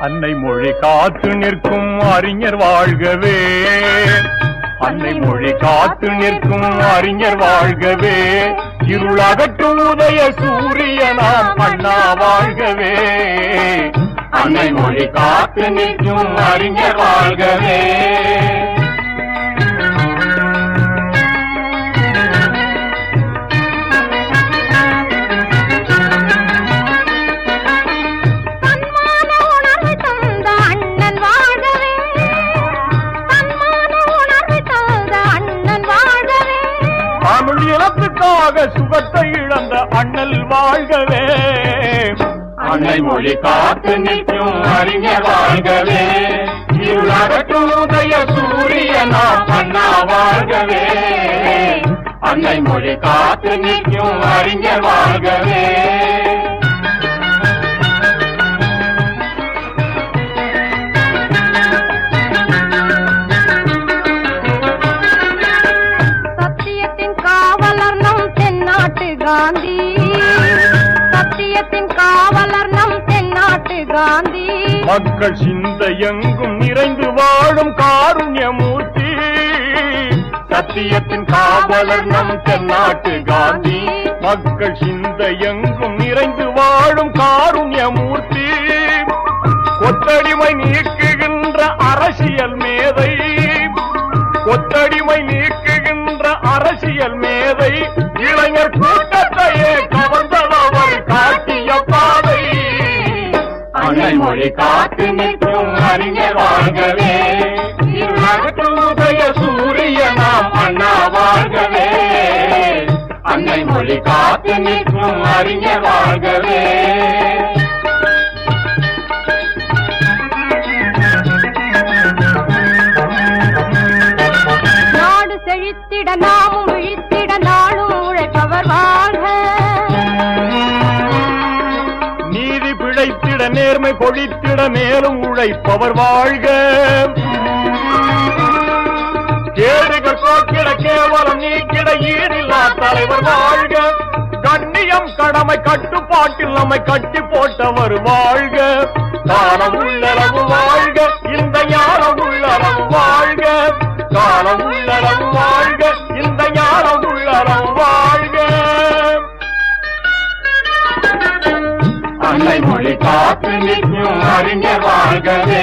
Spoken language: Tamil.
அன்னை மொழி காத்து நிற்கும் அறிஞர் வாழ்கவே. அன்னை மொழி காத்து நிற்கும் அறிஞர் வாழ்கவே. இருளகற்றும் உதய சூரியனாம் அண்ணா வாழ்கவே. அன்னை மொழி காத்து நிற்கும் அறிஞர் வாழ்கவே. இனத்துக்காக சுகத்தை இழந்த அண்ணல் வாழ்கவே. அன்னை மொழி காத்து நிற்கும் அறிஞர் வாழ்கவே. இருளகற்றும் சூரியனா அண்ணா வாழ்கவே. அன்னை மொழி காத்து நிற்கும் அறிஞர் வாழ்கவே. காந்தி. மக்கள் சிந்தையெங்கும் நிறைந்து வாழும் காருண்யமூர்த்தி. சத்தியத்தின் காவலர் நம் தென்னாட்டு காந்தி. மக்கள் சிந்தையெங்கும் நிறைந்து வாழும் காருண்யமூர்த்தி. மொழி காத்து நிற்கும் அறிஞர் வாழ்கவே. உதய சூரிய நாம் அண்ணா வாழ்கவே. அன்னை மொழி காத்து நிற்கும் அறிஞர் வாழ்கவே. நேர்மை பொழித்திட மேலும் உழைப்பவர் வாழ்க. கேடுகள் போக்கிட கேவலம் நீக்கிட ஈடில்லா தலைவர் வாழ்க. கண்ணியம் கடமை கட்டுப்பாட்டில் நம்மை கட்டி போட்டவர் வாழ்க. காலம் உள்ளளவு வாழ்க இந்த ஞானம் உள்ளளவு வாழ்க. காலம் உள்ளளவு வாழ்க. தமிழ் மொழி காத்து நிற்கும் அறிஞர் வாழ்கவே.